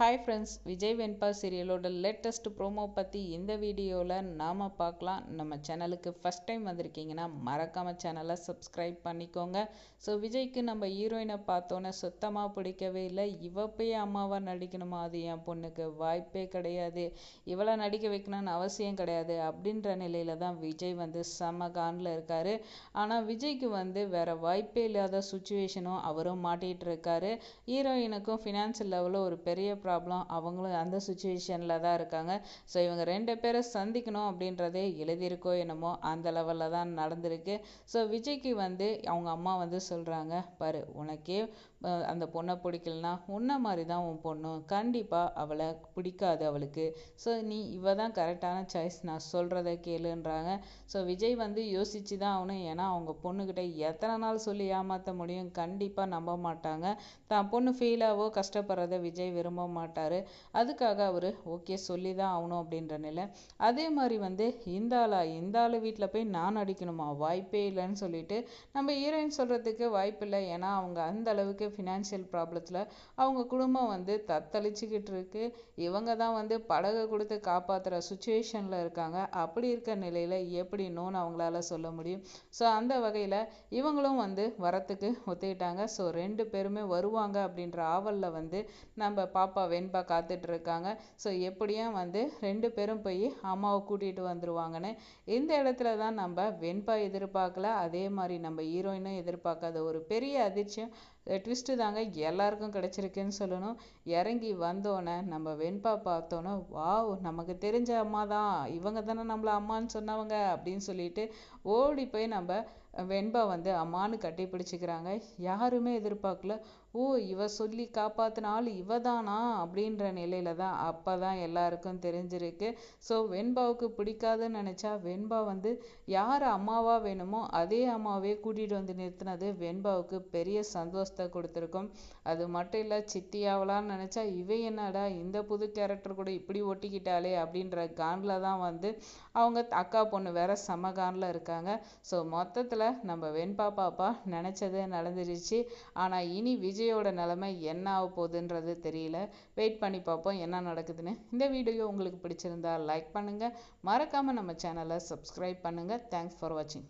Hi friends Vijay Venba சீரியலோட latest promo பற்றி இந்த வீடியோவில் நாம் பார்க்கலாம். நம்ம சேனலுக்கு ஃபஸ்ட் டைம் வந்திருக்கீங்கன்னா மறக்காமல் சேனலை சப்ஸ்கிரைப் பண்ணிக்கோங்க. ஸோ விஜய்க்கு நம்ம ஹீரோயினை பார்த்தோன்னே சுத்தமாக பிடிக்கவே இல்லை. இவ போய் அம்மாவாக நடிக்கணுமா? அது என் பொண்ணுக்கு வாய்ப்பே கிடையாது. இவளை நடிக்க வைக்கணும்னு அவசியம் கிடையாது அப்படின்ற நிலையில தான் விஜய் வந்து செம கானில் இருக்கார். ஆனால் விஜய்க்கு வந்து வேறு வாய்ப்பே இல்லாத சுச்சுவேஷனும் அவரும் மாட்டிகிட்டு இருக்காரு. ஹீரோயினுக்கும் ஃபினான்ஷியல் லெவலில் ஒரு பெரிய ப்ராப்ளம் அவங்களும் அந்த சுச்சுவேஷனில் தான் இருக்காங்க. ஸோ இவங்க ரெண்டு பேரை சந்திக்கணும் அப்படின்றதே எழுதியிருக்கோ என்னமோ அந்த லெவலில் தான் நடந்திருக்கு. ஸோ விஜய்க்கு வந்து அவங்க அம்மா வந்து சொல்கிறாங்க பாரு உனக்கே அந்த பொண்ணை பிடிக்கலனா உன்ன மாதிரி தான் உன் பொண்ணும் கண்டிப்பாக அவளை பிடிக்காது அவளுக்கு. ஸோ நீ இவ தான் கரெக்டான சாய்ஸ் நான் சொல்கிறத கேளுன்றாங்க. ஸோ விஜய் வந்து யோசிச்சு தான் ஆகணும். ஏன்னா அவங்க பொண்ணுக்கிட்ட எத்தனை நாள் சொல்லி ஏமாற்ற முடியும்? கண்டிப்பாக நம்ப மாட்டாங்க. தான் பொண்ணு ஃபீலாவோ கஷ்டப்படுறத விஜய் விரும்ப மாட்டார். அதுக்காக அவர் ஓகே சொல்லி தான் ஆகணும் அப்படின்ற நிலை. அதே மாதிரி வந்து இந்த ஆளா இந்த ஆள் வீட்டில் போய் நான் அடிக்கணுமா? வாய்ப்பே இல்லைன்னு சொல்லிட்டு நம்ம ஹீரோயின் சொல்கிறதுக்கு வாய்ப்பு இல்லை. ஏன்னா அவங்க அந்த அளவுக்கு ஃபினான்ஷியல் ப்ராப்ளத்தில் அவங்க குடும்பம் வந்து தத்தளிச்சுக்கிட்டு இருக்கு. இவங்க தான் வந்து படகை கொடுத்து காப்பாற்றுற சுச்சுவேஷனில் இருக்காங்க. அப்படி இருக்க நிலையில் எப்படி நோன்னு அவங்களால சொல்ல முடியும்? ஸோ அந்த வகையில் இவங்களும் வந்து வரத்துக்கு ஒத்துக்கிட்டாங்க. ஸோ ரெண்டு பேருமே வருவாங்க அப்படின்ற ஆவலில் வந்து நம்ம பாப்பா வெண்பா காத்துட்டு இருக்காங்க ஸோ எப்படியும் வந்து ரெண்டு பேரும் போய் அம்மாவை கூட்டிகிட்டு வந்துருவாங்கன்னு இந்த இடத்துல தான் நம்ம வெண்பா எதிர்பார்க்கல. அதே மாதிரி நம்ம ஹீரோயினும் எதிர்பார்க்காத ஒரு பெரிய அதிர்ச்சியும் ட்விஸ்ட்டு தாங்க எல்லாருக்கும் கிடச்சிருக்குன்னு சொல்லணும். இறங்கி வந்தோன்னே நம்ம வெண்பா பார்த்தோன்னே வாவ் நமக்கு தெரிஞ்ச அம்மா தான். இவங்க தானே நம்மளை அம்மான்னு சொன்னவங்க. அப்படின்னு சொல்லிட்டு ஓடி போய் நம்ம வெண்பா வந்து அம்மானு கட்டி பிடிச்சிக்கிறாங்க. யாருமே எதிர்பார்க்கல. ஓ இவ சொல்லி காப்பாத்தின ஆள் இவ தானா? அப்படின்ற நிலையில தான் அப்போ தான் எல்லாருக்கும் தெரிஞ்சிருக்கு. ஸோ வெண்பாவுக்கு பிடிக்காதுன்னு நினச்சா வெண்பா வந்து யார் அம்மாவாக வேணுமோ அதே அம்மாவே கூட்டிகிட்டு வந்து நிறுத்தினது வெண்பாவுக்கு பெரிய சந்தோஷம். சந்தோஷத்தை கொடுத்துருக்கும். அது மட்டும் இல்லை சித்தி ஆகலான்னு நினச்சா இவ என்னடா இந்த புது கேரக்டர் கூட இப்படி ஒட்டிக்கிட்டாளே அப்படின்ற கானில் தான் வந்து அவங்க அக்கா பொண்ணு வேற செம கானில் இருக்காங்க. ஸோ மொத்தத்தில் நம்ம வெண்பா பாப்பா நினச்சதே நடந்துருச்சு. ஆனால் இனி விஜயோட நிலைமை என்ன ஆக போகுதுன்றது தெரியல. வெயிட் பண்ணி பார்ப்போம் என்ன நடக்குதுன்னு. இந்த வீடியோ உங்களுக்கு பிடிச்சிருந்தா லைக் பண்ணுங்கள் மறக்காமல் நம்ம சேனலை சப்ஸ்கிரைப் பண்ணுங்கள் தேங்க்ஸ் ஃபார் வாட்சிங்